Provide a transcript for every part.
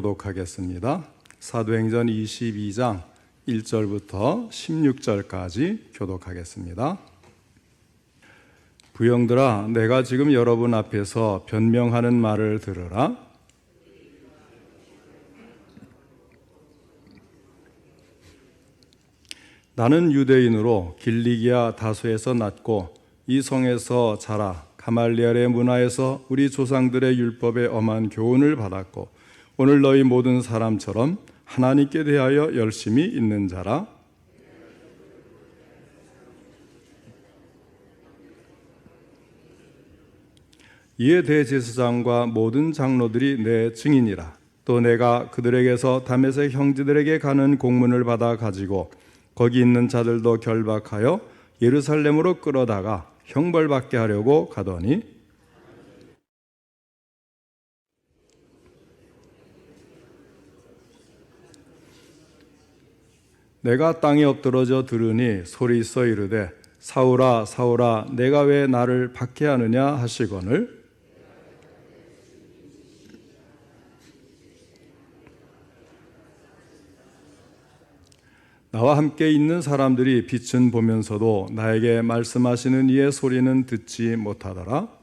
교독하겠습니다. 사도행전 22장 1절부터 16절까지 교독하겠습니다. 부영들아, 내가 지금 여러분 앞에서 변명하는 말을 들으라. 나는 유대인으로 길리기아 다소에서 났고 이 성에서 자라 가말리엘의 문화에서 우리 조상들의 율법에 엄한 교훈을 받았고 오늘 너희 모든 사람처럼 하나님께 대하여 열심히 있는 자라. 이에 대제사장과 모든 장로들이 내 증인이라. 또 내가 그들에게서 담에색 형제들에게 가는 공문을 받아 가지고 거기 있는 자들도 결박하여 예루살렘으로 끌어다가 형벌받게 하려고 가더니 내가 땅에 엎드러져 들으니 소리 있어 이르되 사울아 사울아 내가 왜 나를 박해하느냐 하시거늘 나와 함께 있는 사람들이 빛은 보면서도 나에게 말씀하시는 이의 소리는 듣지 못하더라.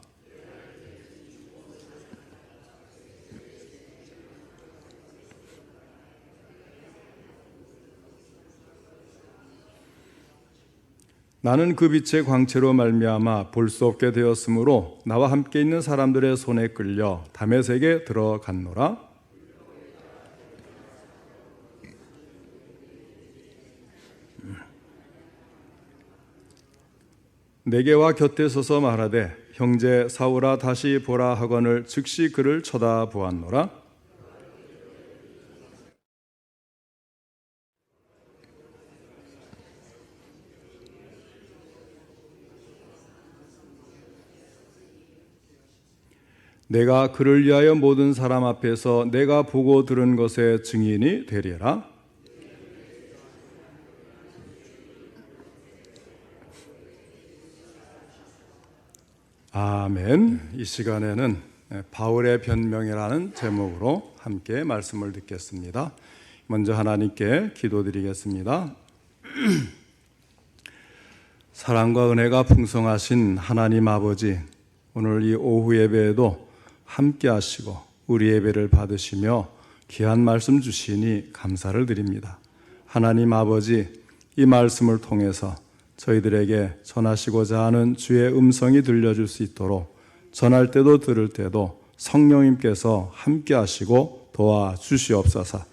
나는 그 빛의 광채로 말미암아 볼 수 없게 되었으므로 나와 함께 있는 사람들의 손에 끌려 담에색에 들어갔노라. 내게와 곁에 서서 말하되 형제 사울아 다시 보라 하거늘 즉시 그를 쳐다보았노라. 내가 그를 위하여 모든 사람 앞에서 내가 보고 들은 것의 증인이 되리라. 아멘. 이 시간에는 바울의 변명이라는 제목으로 함께 말씀을 듣겠습니다. 먼저 하나님께 기도드리겠습니다. 사랑과 은혜가 풍성하신 하나님 아버지, 오늘 이 오후 예배에도 함께 하시고 우리 예배를 받으시며 귀한 말씀 주시니 감사를 드립니다. 하나님 아버지, 이 말씀을 통해서 저희들에게 전하시고자 하는 주의 음성이 들려줄 수 있도록 전할 때도 들을 때도 성령님께서 함께 하시고 도와 주시옵소서.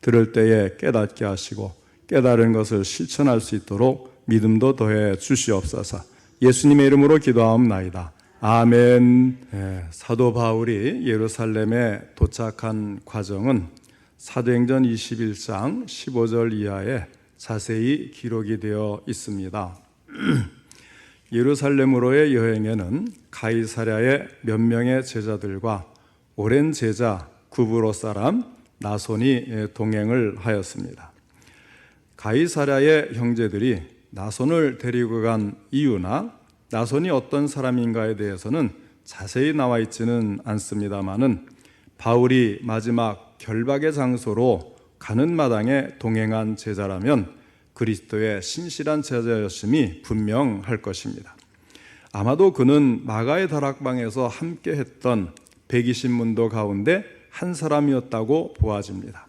들을 때에 깨닫게 하시고 깨달은 것을 실천할 수 있도록 믿음도 더해 주시옵소서. 예수님의 이름으로 기도하옵나이다. 아멘. 예, 사도 바울이 예루살렘에 도착한 과정은 사도행전 21장 15절 이하에 자세히 기록이 되어 있습니다. 예루살렘으로의 여행에는 가이사랴의 몇 명의 제자들과 오랜 제자 구브로 사람 나손이 동행을 하였습니다. 가이사랴의 형제들이 나손을 데리고 간 이유나 나손이 어떤 사람인가에 대해서는 자세히 나와 있지는 않습니다만은 바울이 마지막 결박의 장소로 가는 마당에 동행한 제자라면 그리스도의 신실한 제자였음이 분명할 것입니다. 아마도 그는 마가의 다락방에서 함께 했던 120문도 가운데 한 사람이었다고 보아집니다.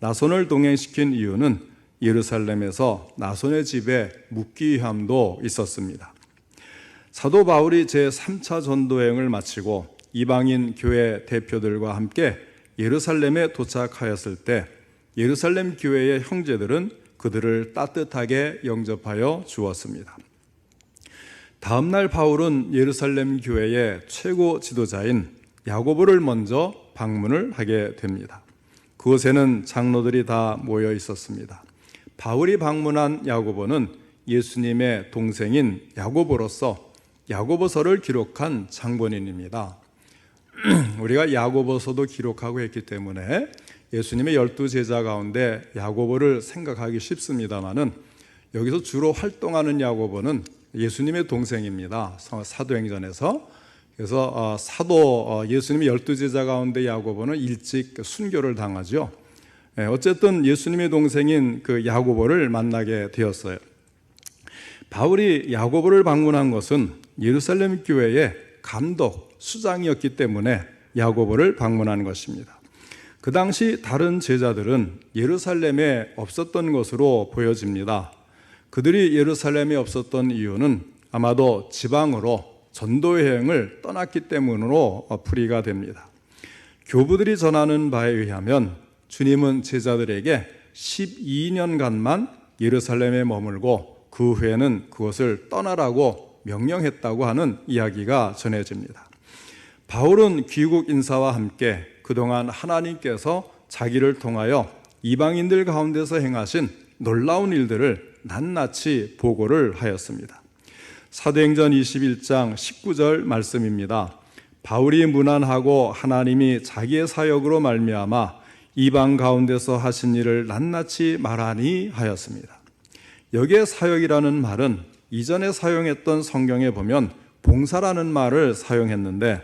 나손을 동행시킨 이유는 예루살렘에서 나손의 집에 묵기 위함도 있었습니다. 사도 바울이 제 3차 전도행을 마치고 이방인 교회 대표들과 함께 예루살렘에 도착하였을 때 예루살렘 교회의 형제들은 그들을 따뜻하게 영접하여 주었습니다. 다음 날 바울은 예루살렘 교회의 최고 지도자인 야고보를 먼저 방문을 하게 됩니다. 그곳에는 장로들이 다 모여 있었습니다. 바울이 방문한 야고보는 예수님의 동생인 야고보로서 야고보서를 기록한 장본인입니다. 우리가 야고보서도 기록하고 했기 때문에 예수님의 열두 제자 가운데 야고보를 생각하기 쉽습니다만은 여기서 주로 활동하는 야고보는 예수님의 동생입니다. 사도행전에서 그래서 어, 사도 어, 예수님의 열두 제자 가운데 야고보는 일찍 그 순교를 당하죠. 예, 어쨌든 예수님의 동생인 그 야고보를 만나게 되었어요. 바울이 야고보를 방문한 것은 예루살렘 교회의 감독 수장이었기 때문에 야고보를 방문한 것입니다. 그 당시 다른 제자들은 예루살렘에 없었던 것으로 보여집니다. 그들이 예루살렘에 없었던 이유는 아마도 지방으로 전도 여행을 떠났기 때문으로 풀이가 됩니다. 교부들이 전하는 바에 의하면 주님은 제자들에게 12년간만 예루살렘에 머물고 그 후에는 그것을 떠나라고 명령했다고 하는 이야기가 전해집니다. 바울은 귀국 인사와 함께 그동안 하나님께서 자기를 통하여 이방인들 가운데서 행하신 놀라운 일들을 낱낱이 보고를 하였습니다. 사도행전 21장 19절 말씀입니다. 바울이 무난하고 하나님이 자기의 사역으로 말미암아 이방 가운데서 하신 일을 낱낱이 말하니 하였습니다. 여기에 사역이라는 말은 이전에 사용했던 성경에 보면 봉사라는 말을 사용했는데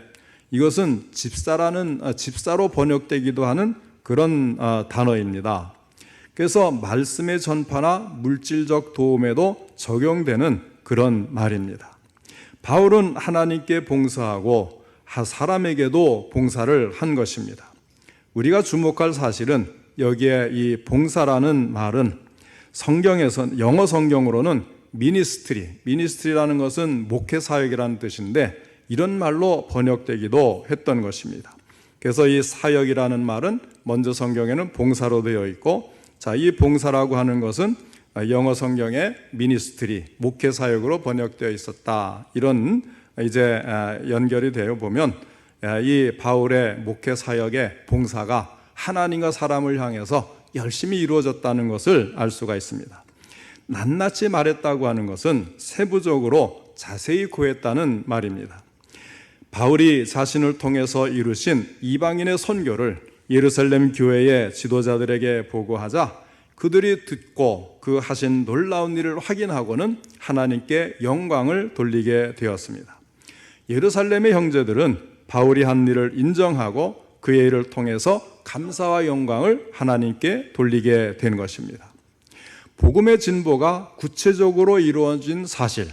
이것은 집사라는 아, 집사로 번역되기도 하는 그런 아, 단어입니다. 그래서 말씀의 전파나 물질적 도움에도 적용되는 그런 말입니다. 바울은 하나님께 봉사하고 사람에게도 봉사를 한 것입니다. 우리가 주목할 사실은 여기에 이 봉사라는 말은 성경에서 영어 성경으로는 미니스트리, 미니스트리라는 것은 목회 사역이라는 뜻인데 이런 말로 번역되기도 했던 것입니다. 그래서 이 사역이라는 말은 먼저 성경에는 봉사로 되어 있고 자, 이 봉사라고 하는 것은 영어 성경에 미니스트리, 목회 사역으로 번역되어 있었다. 이런 이제 연결이 되어 보면 이 바울의 목회 사역의 봉사가 하나님과 사람을 향해서 열심히 이루어졌다는 것을 알 수가 있습니다. 낱낱이 말했다고 하는 것은 세부적으로 자세히 구했다는 말입니다. 바울이 자신을 통해서 이루신 이방인의 선교를 예루살렘 교회의 지도자들에게 보고하자 그들이 듣고 그 하신 놀라운 일을 확인하고는 하나님께 영광을 돌리게 되었습니다. 예루살렘의 형제들은 바울이 한 일을 인정하고 그의 일을 통해서 감사와 영광을 하나님께 돌리게 된 것입니다. 복음의 진보가 구체적으로 이루어진 사실,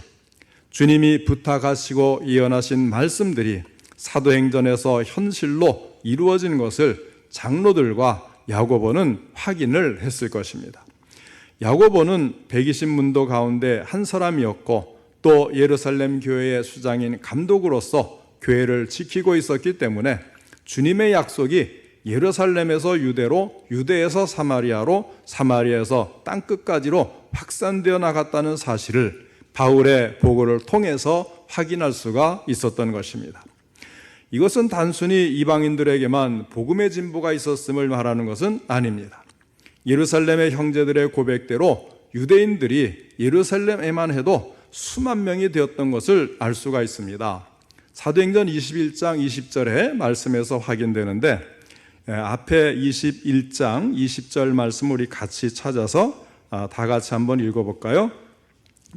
주님이 부탁하시고 예언하신 말씀들이 사도행전에서 현실로 이루어진 것을 장로들과 야고보는 확인을 했을 것입니다. 야고보는 120문도 가운데 한 사람이었고 또 예루살렘 교회의 수장인 감독으로서 교회를 지키고 있었기 때문에 주님의 약속이 예루살렘에서 유대로, 유대에서 사마리아로, 사마리아에서 땅 끝까지로 확산되어 나갔다는 사실을 바울의 보고를 통해서 확인할 수가 있었던 것입니다. 이것은 단순히 이방인들에게만 복음의 진보가 있었음을 말하는 것은 아닙니다. 예루살렘의 형제들의 고백대로 유대인들이 예루살렘에만 해도 수만 명이 되었던 것을 알 수가 있습니다. 사도행전 21장 20절의 말씀에서 확인되는데 예, 앞에 21장 20절 말씀 우리 같이 찾아서 아, 다 같이 한번 읽어볼까요?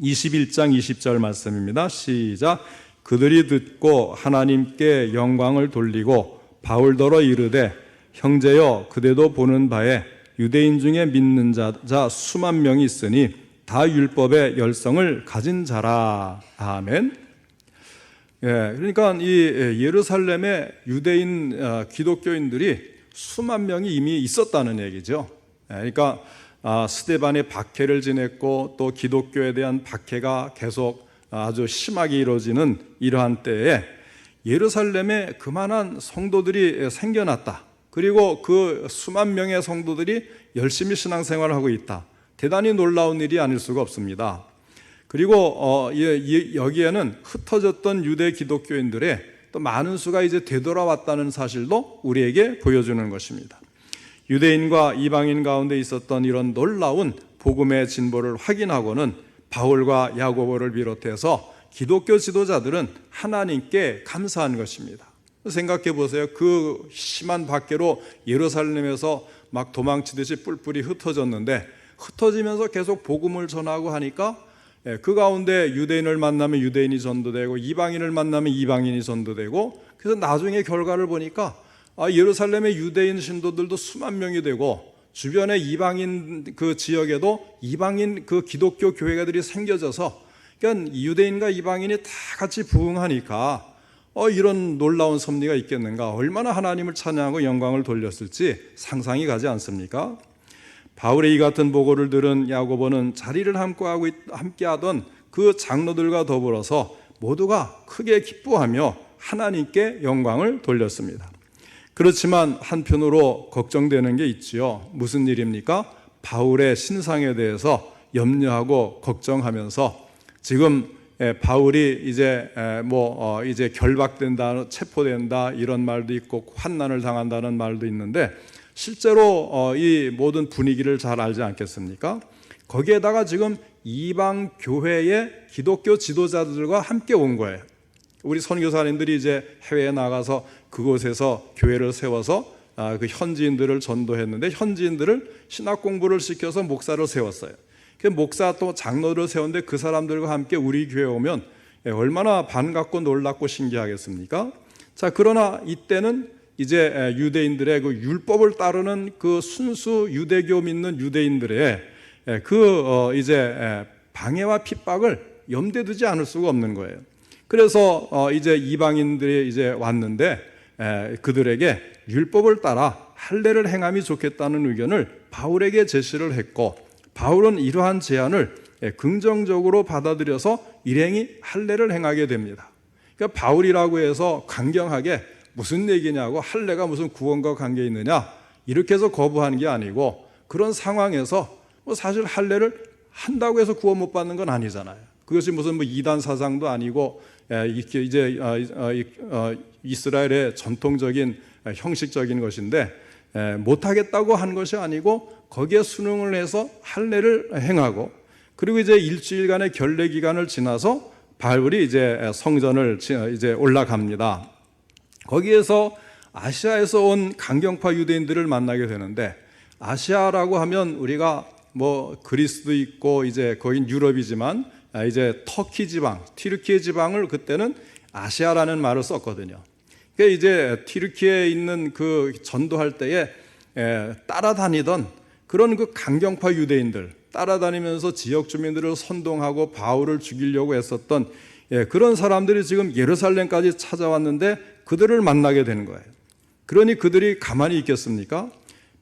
21장 20절 말씀입니다. 시작. 그들이 듣고 하나님께 영광을 돌리고 바울더러 이르되 형제여 그대도 보는 바에 유대인 중에 믿는 자, 자 수만 명이 있으니 다 율법의 열성을 가진 자라. 아멘. 예, 그러니까 이 예루살렘의 유대인 어, 기독교인들이 수만 명이 이미 있었다는 얘기죠. 예, 그러니까 아, 스테반의 박해를 지냈고 또 기독교에 대한 박해가 계속 아주 심하게 이루어지는 이러한 때에 예루살렘에 그만한 성도들이 생겨났다. 그리고 그 수만 명의 성도들이 열심히 신앙생활을 하고 있다. 대단히 놀라운 일이 아닐 수가 없습니다. 그리고 어, 여기에는 흩어졌던 유대 기독교인들의 또 많은 수가 이제 되돌아왔다는 사실도 우리에게 보여주는 것입니다. 유대인과 이방인 가운데 있었던 이런 놀라운 복음의 진보를 확인하고는 바울과 야고보를 비롯해서 기독교 지도자들은 하나님께 감사한 것입니다. 생각해 보세요. 그 심한 박해로 예루살렘에서 막 도망치듯이 뿔뿔이 흩어졌는데 흩어지면서 계속 복음을 전하고 하니까 예, 그 가운데 유대인을 만나면 유대인이 전도되고 이방인을 만나면 이방인이 전도되고 그래서 나중에 결과를 보니까 아, 예루살렘의 유대인 신도들도 수만 명이 되고 주변의 이방인 그 지역에도 이방인 그 기독교 교회가들이 생겨져서 그러니까 유대인과 이방인이 다 같이 부흥하니까 어, 이런 놀라운 섭리가 있겠는가? 얼마나 하나님을 찬양하고 영광을 돌렸을지 상상이 가지 않습니까? 바울의 이 같은 보고를 들은 야고보는 자리를 함께하던 그 장로들과 더불어서 모두가 크게 기뻐하며 하나님께 영광을 돌렸습니다. 그렇지만 한편으로 걱정되는 게 있지요. 무슨 일입니까? 바울의 신상에 대해서 염려하고 걱정하면서 지금 예, 바울이 이제 에, 뭐 어, 이제 결박된다, 체포된다 이런 말도 있고 환난을 당한다는 말도 있는데 실제로 어, 이 모든 분위기를 잘 알지 않겠습니까? 거기에다가 지금 이방 교회의 기독교 지도자들과 함께 온 거예요. 우리 선교사님들이 이제 해외에 나가서 그곳에서 교회를 세워서 아, 그 현지인들을 전도했는데 현지인들을 신학 공부를 시켜서 목사를 세웠어요. 그 목사 또 장로를 세웠는데 그 사람들과 함께 우리 교회 오면 예, 얼마나 반갑고 놀랍고 신기하겠습니까? 자, 그러나 이때는 이제 에, 유대인들의 그 율법을 따르는 그 순수 유대교 믿는 유대인들의 에, 그 어, 이제 에, 방해와 핍박을 염두에 두지 않을 수가 없는 거예요. 그래서 어, 이제 이방인들이 이제 왔는데 에, 그들에게 율법을 따라 할례를 행함이 좋겠다는 의견을 바울에게 제시를 했고 바울은 이러한 제안을 예, 긍정적으로 받아들여서 일행이 할례를 행하게 됩니다. 그러니까 바울이라고 해서 강경하게 무슨 얘기냐고 할례가 무슨 구원과 관계 있느냐 이렇게 해서 거부하는 게 아니고 그런 상황에서 뭐 사실 할례를 한다고 해서 구원 못 받는 건 아니잖아요. 그것이 무슨 뭐 이단 사상도 아니고 예, 이렇게 이제 어, 어, 이- 어, 이스라엘의 전통적인 어, 형식적인 것인데 예, 못하겠다고 한 것이 아니고 거기에 순응을 해서 할례를 행하고 그리고 이제 일주일간의 결례 기간을 지나서 바울이 이제 성전을 지- 이제 올라갑니다. 거기에서 아시아에서 온 강경파 유대인들을 만나게 되는데 아시아라고 하면 우리가 뭐 그리스도 있고 이제 거긴 유럽이지만 아, 이제 터키 지방, 튀르키예 지방을 그때는 아시아라는 말을 썼거든요. 그러니까 이제 튀르키예에 있는 그 전도할 때에 에, 따라다니던 그런 그 강경파 유대인들 따라다니면서 지역 주민들을 선동하고 바울을 죽이려고 했었던 예, 그런 사람들이 지금 예루살렘까지 찾아왔는데 그들을 만나게 되는 거예요. 그러니 그들이 가만히 있겠습니까?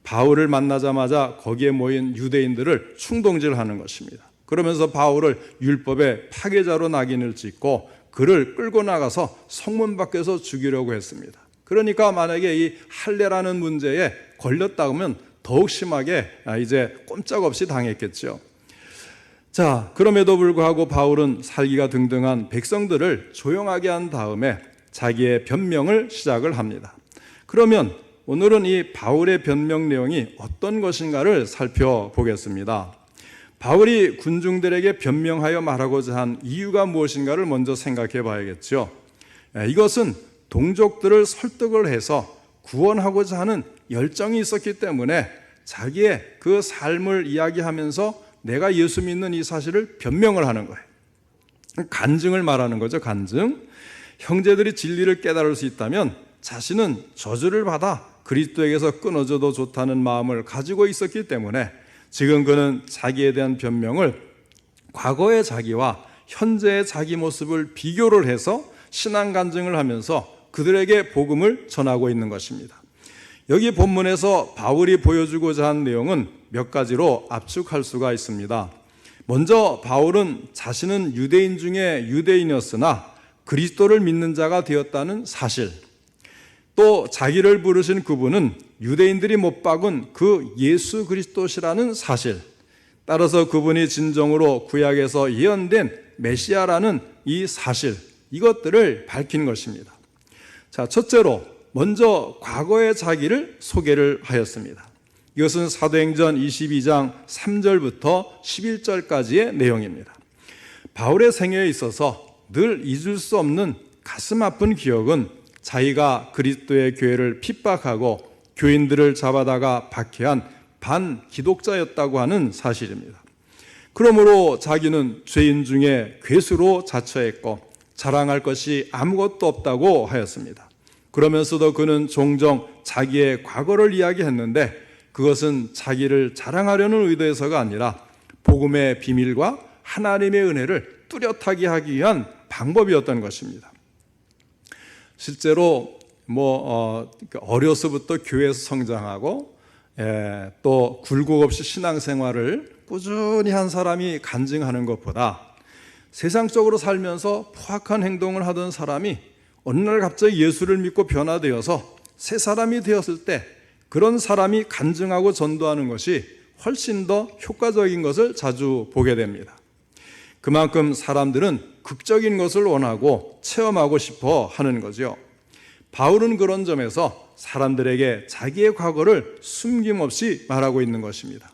바울을 만나자마자 거기에 모인 유대인들을 충동질하는 것입니다. 그러면서 바울을 율법의 파괴자로 낙인을 찍고 그를 끌고 나가서 성문 밖에서 죽이려고 했습니다. 그러니까 만약에 이 할례라는 문제에 걸렸다 면 더욱 심하게 아, 이제 꼼짝없이 당했겠죠. 자, 그럼에도 불구하고 바울은 살기가 등등한 백성들을 조용하게 한 다음에 자기의 변명을 시작을 합니다. 그러면 오늘은 이 바울의 변명 내용이 어떤 것인가를 살펴보겠습니다. 바울이 군중들에게 변명하여 말하고자 한 이유가 무엇인가를 먼저 생각해 봐야겠죠. 에, 이것은 동족들을 설득을 해서 구원하고자 하는 열정이 있었기 때문에 자기의 그 삶을 이야기하면서 내가 예수 믿는 이 사실을 변명을 하는 거예요. 간증을 말하는 거죠, 간증. 형제들이 진리를 깨달을 수 있다면 자신은 저주를 받아 그리스도에게서 끊어져도 좋다는 마음을 가지고 있었기 때문에 지금 그는 자기에 대한 변명을 과거의 자기와 현재의 자기 모습을 비교를 해서 신앙 간증을 하면서 그들에게 복음을 전하고 있는 것입니다. 여기 본문에서 바울이 보여주고자 한 내용은 몇 가지로 압축할 수가 있습니다. 먼저 바울은 자신은 유대인 중에 유대인이었으나 그리스도를 믿는 자가 되었다는 사실. 또 자기를 부르신 그분은 유대인들이 못 박은 그 예수 그리스도시라는 사실. 따라서 그분이 진정으로 구약에서 예언된 메시아라는 이 사실. 이것들을 밝힌 것입니다. 자, 첫째로 먼저 과거의 자기를 소개를 하였습니다. 이것은 사도행전 22장 3절부터 11절까지의 내용입니다. 바울의 생애에 있어서 늘 잊을 수 없는 가슴 아픈 기억은 자기가 그리스도의 교회를 핍박하고 교인들을 잡아다가 박해한 반 기독자였다고 하는 사실입니다. 그러므로 자기는 죄인 중에 괴수로 자처했고 자랑할 것이 아무것도 없다고 하였습니다. 그러면서도 그는 종종 자기의 과거를 이야기했는데 그것은 자기를 자랑하려는 의도에서가 아니라 복음의 비밀과 하나님의 은혜를 뚜렷하게 하기 위한 방법이었던 것입니다. 실제로 뭐 어, 어려서부터 교회에서 성장하고 예, 또 굴곡 없이 신앙생활을 꾸준히 한 사람이 간증하는 것보다 세상적으로 살면서 포악한 행동을 하던 사람이 어느 날 갑자기 예수를 믿고 변화되어서 새 사람이 되었을 때 그런 사람이 간증하고 전도하는 것이 훨씬 더 효과적인 것을 자주 보게 됩니다. 그만큼 사람들은 극적인 것을 원하고 체험하고 싶어 하는 거죠. 바울은 그런 점에서 사람들에게 자기의 과거를 숨김없이 말하고 있는 것입니다.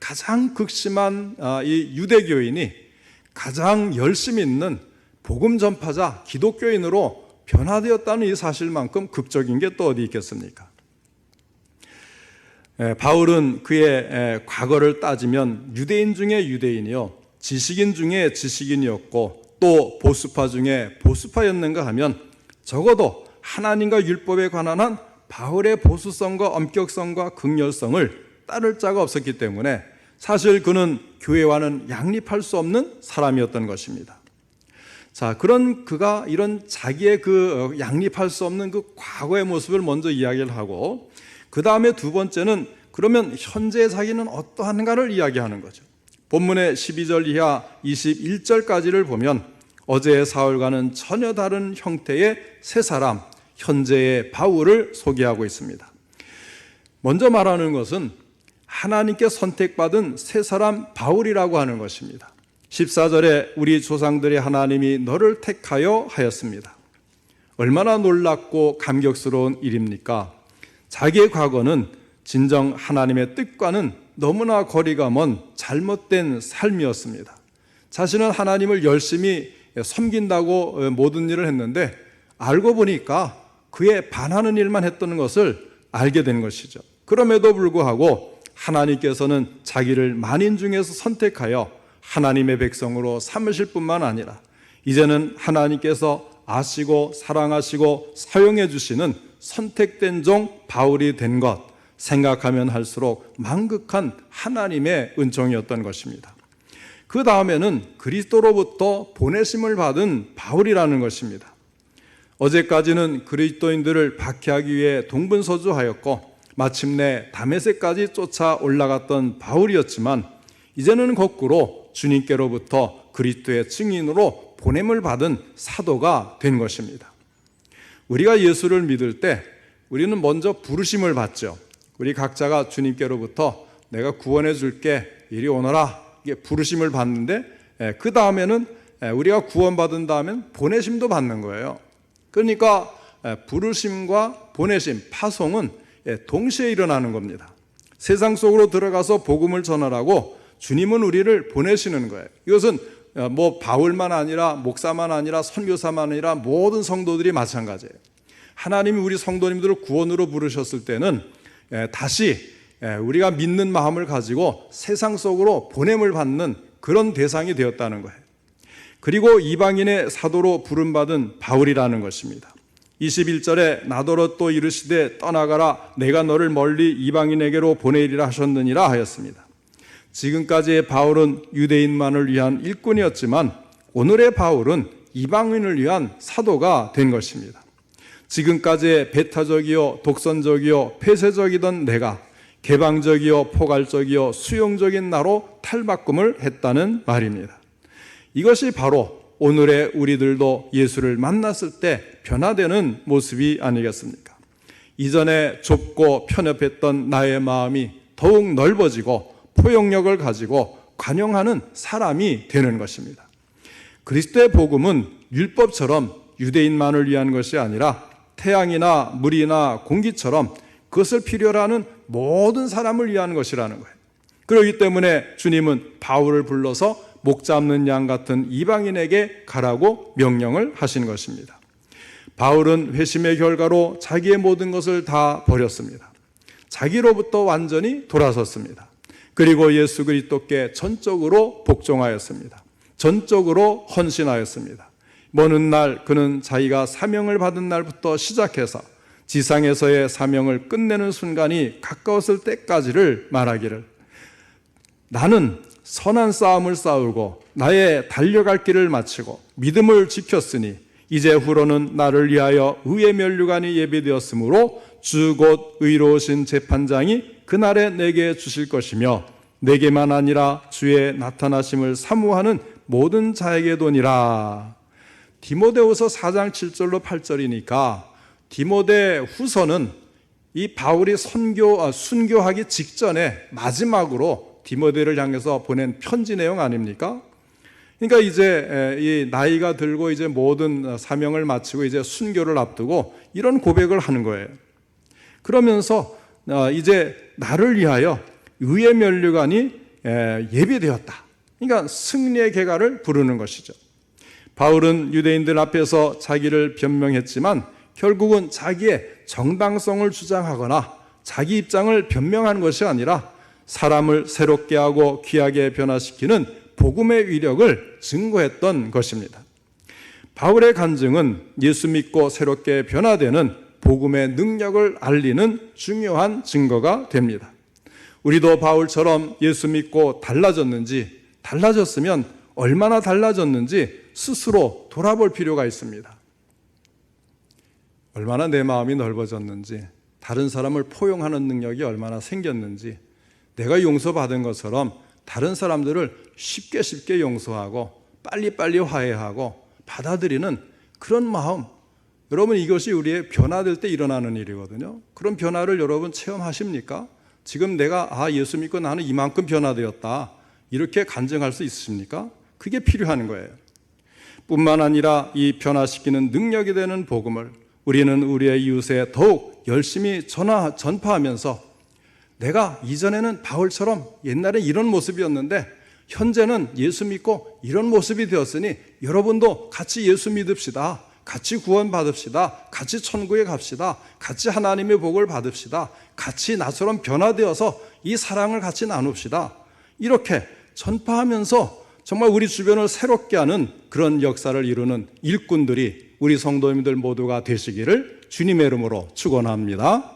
가장 극심한 아, 이 유대교인이 가장 열심히 있는 복음 전파자 기독교인으로 변화되었다는 이 사실만큼 극적인 게 또 어디 있겠습니까? 에, 바울은 그의 에, 과거를 따지면 유대인 중에 유대인이요 지식인 중에 지식인이었고 또 보수파 중에 보수파였는가 하면 적어도 하나님과 율법에 관한 한 바울의 보수성과 엄격성과 극렬성을 따를 자가 없었기 때문에 사실 그는 교회와는 양립할 수 없는 사람이었던 것입니다. 자, 그런 그가 이런 자기의 그 어, 양립할 수 없는 그 과거의 모습을 먼저 이야기를 하고 그 다음에 두 번째는 그러면 현재 자기는 어떠한가를 이야기하는 거죠. 본문의 12절 이하 21절까지를 보면 어제의 사울과는 전혀 다른 형태의 세 사람, 현재의 바울을 소개하고 있습니다. 먼저 말하는 것은 하나님께 선택받은 세 사람 바울이라고 하는 것입니다. 14절에 우리 조상들의 하나님이 너를 택하여 하였습니다. 얼마나 놀랍고 감격스러운 일입니까? 자기의 과거는 진정 하나님의 뜻과는 너무나 거리가 먼 잘못된 삶이었습니다. 자신은 하나님을 열심히 섬긴다고 모든 일을 했는데 알고 보니까 그에 반하는 일만 했던 것을 알게 된 것이죠. 그럼에도 불구하고 하나님께서는 자기를 만인 중에서 선택하여 하나님의 백성으로 삼으실 뿐만 아니라 이제는 하나님께서 아시고 사랑하시고 사용해 주시는 선택된 종 바울이 된 것 생각하면 할수록 만극한 하나님의 은총이었던 것입니다. 그 다음에는 그리스도로부터 보내심을 받은 바울이라는 것입니다. 어제까지는 그리스도인들을 박해하기 위해 동분서주하였고 마침내 다메섹까지 쫓아 올라갔던 바울이었지만 이제는 거꾸로 주님께로부터 그리스도의 증인으로 보냄을 받은 사도가 된 것입니다. 우리가 예수를 믿을 때 우리는 먼저 부르심을 받죠. 우리 각자가 주님께로부터 내가 구원해 줄게 이리 오너라 이게 부르심을 받는데 그 다음에는 우리가 구원받은 다음엔 보내심도 받는 거예요. 그러니까 부르심과 보내심, 파송은 동시에 일어나는 겁니다. 세상 속으로 들어가서 복음을 전하라고 주님은 우리를 보내시는 거예요. 이것은 뭐 바울만 아니라 목사만 아니라 선교사만 아니라 모든 성도들이 마찬가지예요. 하나님이 우리 성도님들을 구원으로 부르셨을 때는 다시 우리가 믿는 마음을 가지고 세상 속으로 보냄을 받는 그런 대상이 되었다는 거예요. 그리고 이방인의 사도로 부름받은 바울이라는 것입니다. 21절에 나더러 또 이르시되 떠나가라 내가 너를 멀리 이방인에게로 보내리라 하셨느니라 하였습니다. 지금까지의 바울은 유대인만을 위한 일꾼이었지만 오늘의 바울은 이방인을 위한 사도가 된 것입니다. 지금까지의 배타적이요 독선적이요 폐쇄적이던 내가 개방적이요 포괄적이요 수용적인 나로 탈바꿈을 했다는 말입니다. 이것이 바로 오늘의 우리들도 예수를 만났을 때 변화되는 모습이 아니겠습니까? 이전에 좁고 편협했던 나의 마음이 더욱 넓어지고 포용력을 가지고 관용하는 사람이 되는 것입니다. 그리스도의 복음은 율법처럼 유대인만을 위한 것이 아니라 태양이나 물이나 공기처럼 그것을 필요로 하는 모든 사람을 위한 것이라는 거예요. 그렇기 때문에 주님은 바울을 불러서 목 잡는 양 같은 이방인에게 가라고 명령을 하신 것입니다. 바울은 회심의 결과로 자기의 모든 것을 다 버렸습니다. 자기로부터 완전히 돌아섰습니다. 그리고 예수 그리스도께 전적으로 복종하였습니다. 전적으로 헌신하였습니다. 먼날 그는 자기가 사명을 받은 날부터 시작해서 지상에서의 사명을 끝내는 순간이 가까웠을 때까지를 말하기를 나는 선한 싸움을 싸우고 나의 달려갈 길을 마치고 믿음을 지켰으니 이제 후로는 나를 위하여 의의 면류관이 예비되었으므로 주 곧 의로우신 재판장이 그날에 내게 주실 것이며 내게만 아니라 주의 나타나심을 사모하는 모든 자에게도니라. 디모데후서 4장 7절로 8절이니까 디모데 후서는 이 바울이 선교 아, 순교하기 직전에 마지막으로 디모데를 향해서 보낸 편지 내용 아닙니까? 그러니까 이제 이 나이가 들고 이제 모든 사명을 마치고 이제 순교를 앞두고 이런 고백을 하는 거예요. 그러면서 어, 이제 나를 위하여 의의 면류관이 예비되었다. 그러니까 승리의 개가를 부르는 것이죠. 바울은 유대인들 앞에서 자기를 변명했지만 결국은 자기의 정당성을 주장하거나 자기 입장을 변명한 것이 아니라 사람을 새롭게 하고 귀하게 변화시키는 복음의 위력을 증거했던 것입니다. 바울의 간증은 예수 믿고 새롭게 변화되는 복음의 능력을 알리는 중요한 증거가 됩니다. 우리도 바울처럼 예수 믿고 달라졌는지, 달라졌으면 얼마나 달라졌는지 스스로 돌아볼 필요가 있습니다. 얼마나 내 마음이 넓어졌는지, 다른 사람을 포용하는 능력이 얼마나 생겼는지, 내가 용서받은 것처럼 다른 사람들을 쉽게 쉽게 용서하고 빨리빨리 화해하고 받아들이는 그런 마음. 여러분 이것이 우리의 변화될 때 일어나는 일이거든요. 그런 변화를 여러분 체험하십니까? 지금 내가 아 예수 믿고 나는 이만큼 변화되었다. 이렇게 간증할 수 있으십니까? 그게 필요한 거예요. 뿐만 아니라 이 변화시키는 능력이 되는 복음을 우리는 우리의 이웃에 더욱 열심히 전화, 전파하면서 내가 이전에는 바울처럼 옛날에 이런 모습이었는데 현재는 예수 믿고 이런 모습이 되었으니 여러분도 같이 예수 믿읍시다. 같이 구원 받읍시다. 같이 천국에 갑시다. 같이 하나님의 복을 받읍시다. 같이 나처럼 변화되어서 이 사랑을 같이 나눕시다. 이렇게 전파하면서 정말 우리 주변을 새롭게 하는 그런 역사를 이루는 일꾼들이 우리 성도님들 모두가 되시기를 주님의 이름으로 축원합니다.